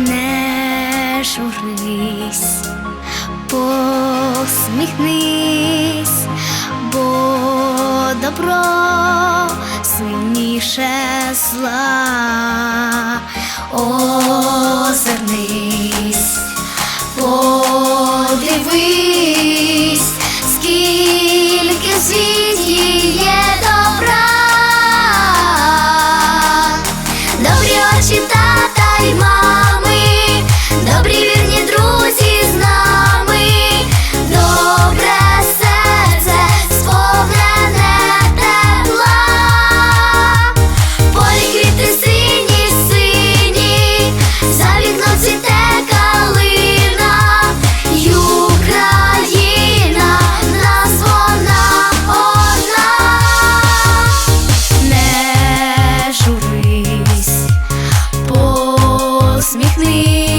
не журись, посміхнись, бо добро сильніше зла. Озирнись Усміхни